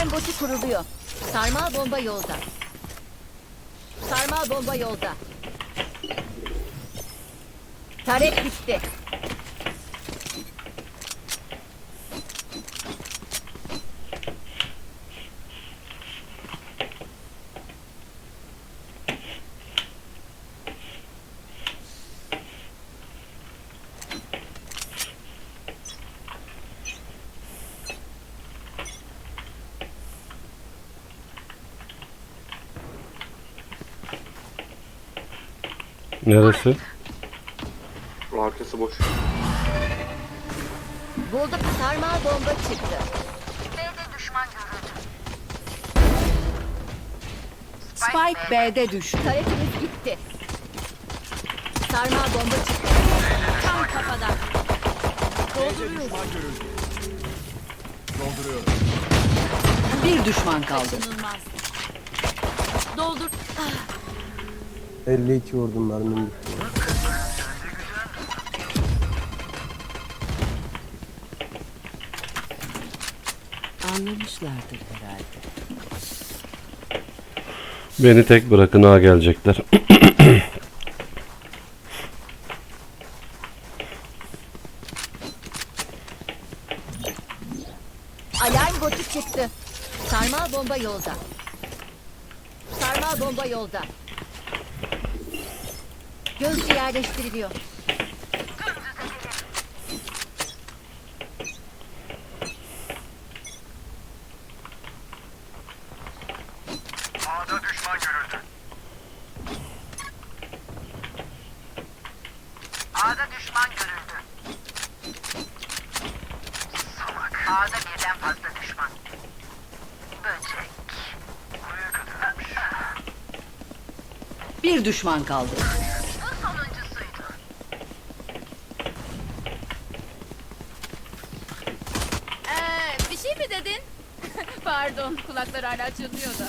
Alarm botu kuruluyor. Sarmal bomba yolda. Sarmal bomba yolda. Tarek bitti. Neresi? Arkası boş. Bulduk sarmal bomba çıktı. Spike B'de düştü. Taretimiz gitti. Sarmal bomba çıktı. Tam kafadan. Dolduruyoruz. Bir düşman kaldı. Kaçınılmaz. Doldur. 52 vurdum mermim bitti. Anlamışlardır herhalde. Beni tek bırakın ha gelecekler. Alarm botu çıktı. Sarmal bomba yolda. Sarmal bomba yolda. Gözcü yerleştiriliyor. A'da düşman görüldü. A'da düşman görüldü. Salak. A'da birden fazla düşman. Böcek. Buraya kadarmış. Bir düşman kaldı. Bu sonuncusuydu. Ee, bir şey mi dedin? Pardon kulaklar hala çınlıyor da.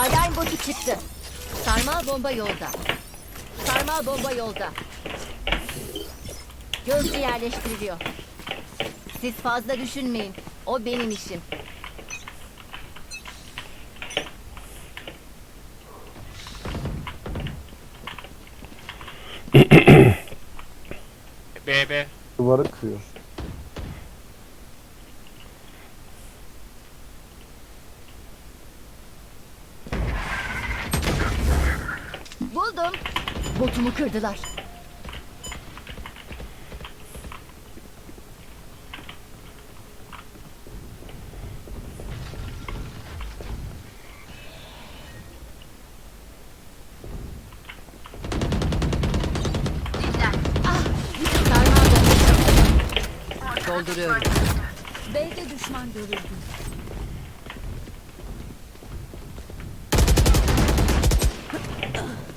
Alarm botu çıktı. Sarmal bomba yolda. Sarmal bomba yolda. Gözcü yerleştiriliyor. Siz fazla düşünmeyin. O benim işim. Duvarı kırıyor. Buldum. Botumu kırdılar. Ah, sarmal bomba. Dolduruyorum. B'de düşman görüldü.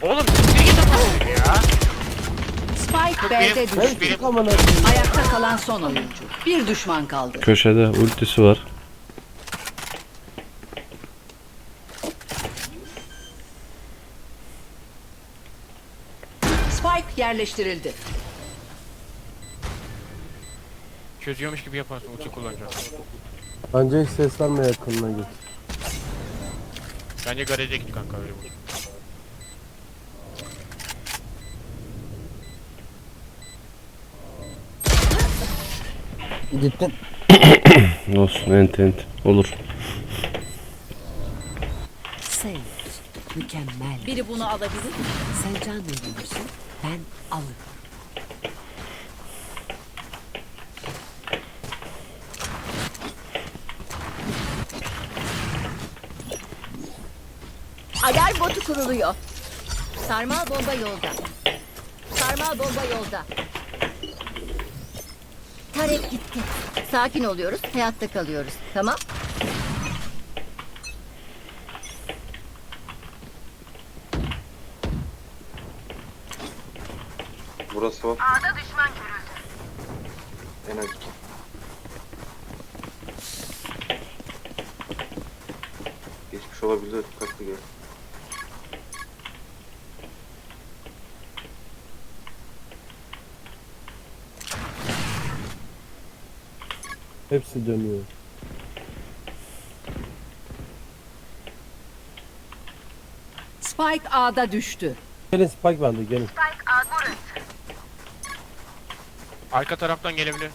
Oğlum siktir git ama ya. Spike B'de düştü. benim- Çık amına koyayım. Ayakta kalan son oyuncu. Bir düşman kaldı. Köşede ultisi var. Spike yerleştirildi. Çözüyormuş gibi yaparsın ulti kullanacağım. Bence hiç ses verme yakınına git. Bence garaja git kanka öyle bu. Gittin. Olsun ent ent. Olur. Sage, mükemmel. Biri bunu alabilir mi? Sen can verilmişsin, ben alırım. Alarm botu kuruluyor. Sarmal bomba yolda. Sarmal bomba yolda. Tarek gitti. Sakin oluyoruz, hayatta kalıyoruz. Tamam? Burası var. A'da düşman görüldü. En az iki. Geçmiş olabilir. Dikkatli gel. Hepsi dönüyor. Spike A'da düştü. Gelin spike bende gelin. Spike A burası. Arka taraftan gelebilir.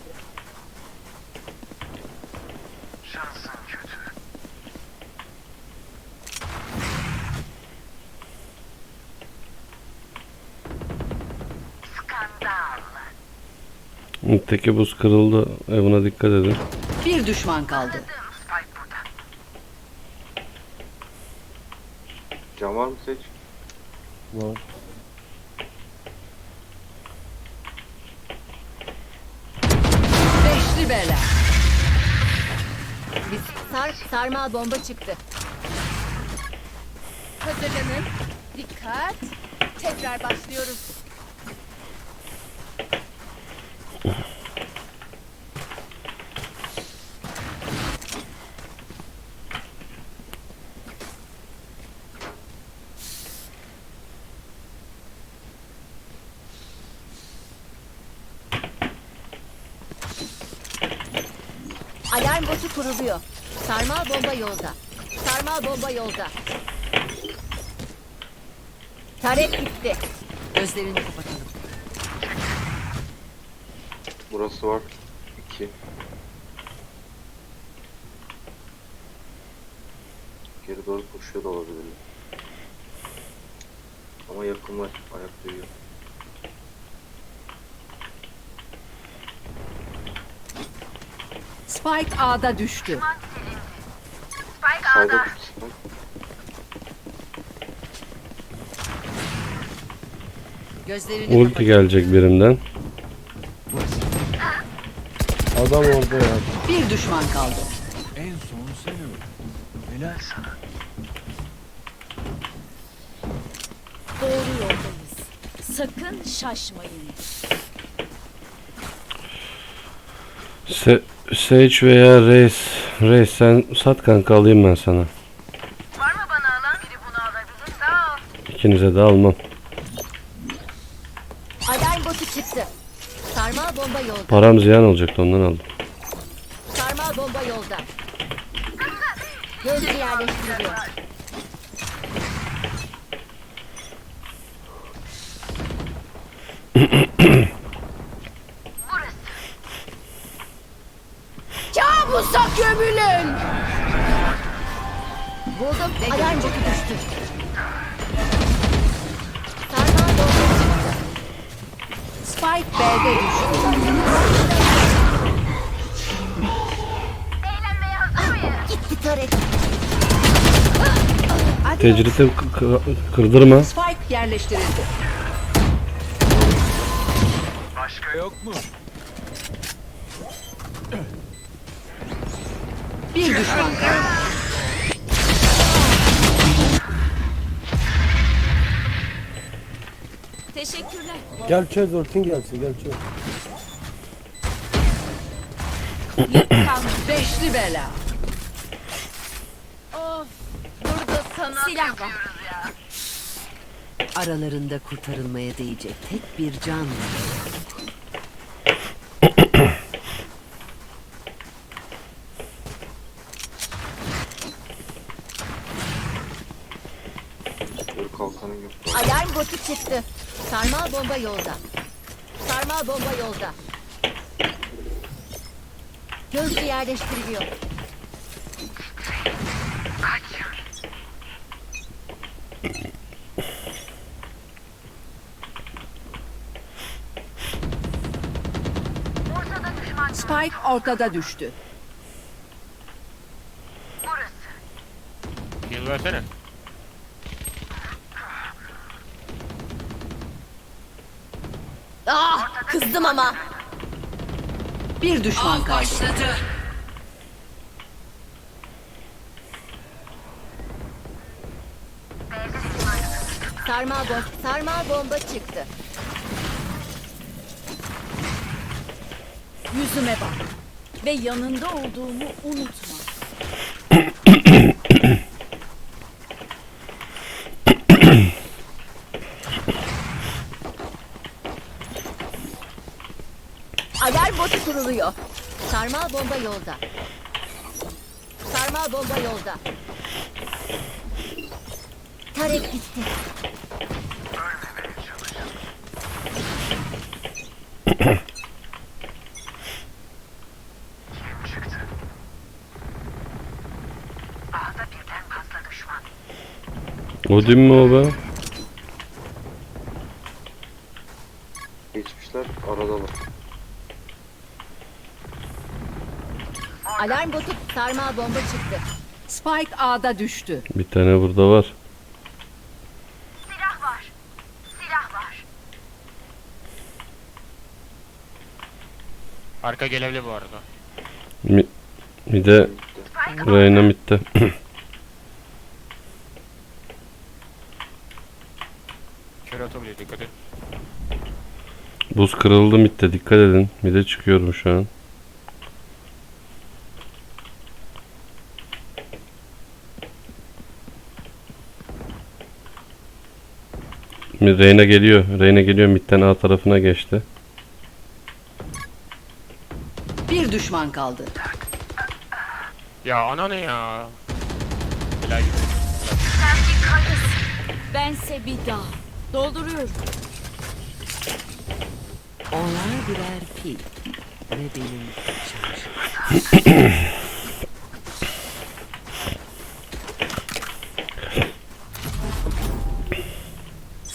Teki buz kırıldı. Evine dikkat edin. Bir düşman kaldı. Cam var mı seç? Var. Beşli bela. Biz sar, sarmal bomba çıktı. Hazırlanın. Dikkat. Tekrar başlıyoruz. Alarm botu kuruluyor. Sarmal bomba yolda. Sarmal bomba yolda. Taret gitti. Gözlerini kapatalım. Burası var. 2. Geri doğru koşuyor da olabilirler. Ama yakınlar. Ayak duyuyor. Spike A'da düştü. Spike A'da. Gözlerini Ulti gelecek birinden. Adam orada ya. Bir düşman kaldı. Doğru yoldayız. Sakın şaşmayın. Se Sage veya Reis. Reis sen sat kanka alayım ben sana. Var mı bana alan? Biri bunu alabilir. Sağ ol. İkinize de almam. Alarm botu çıktı. Sarmal bomba yolda. Param ziyan olacaktı ondan aldım. Sarmal bomba yolda. Gözcü yerleştiriliyor. Spike B'de düştü. Gitti taret. Tecriti kırdırma. Spike yerleştirildi. Başka yok mu? Bir düşman kaldı. Teşekkürler. Gel çöz ultin gelsin gel çöz. Beşli bela. Of. Burada sana silah var. Aralarında kurtarılmaya değecek tek bir can var. Yok. Alarm botu çıktı. Sarmal bomba yolda. Sarmal bomba yolda. Gözcü yerleştiriliyor. Spike ortada düştü. Burası. Heal versene. Ah kızdım ama. Bir düşman kaldı. Sarmal bomba, sarmal bomba çıktı. Yüzüme bak. Ve yanında olduğumu unutma. Alarm botu kuruluyor. Sarmal bomba yolda. Sarmal bomba yolda. Tarek gitti. Düşman. Odin mi o be? Alarm botu sarmal bomba çıktı. Spike A'da düştü. Bir tane burada var. Silah var. Silah var. Arka gelebilir bu arada. Mi, bir de Reyna mitte. Kör dikkat et. Buz kırıldı mitte dikkat edin. Mide çıkıyorum şu an. Reyna geliyor. Reyna geliyor. Midden A tarafına geçti. Bir düşman kaldı. Ya ana ne ya? Helal gibi. Bense bir daha. Dolduruyorum. Onlar birer fil. Ve benim şarjım.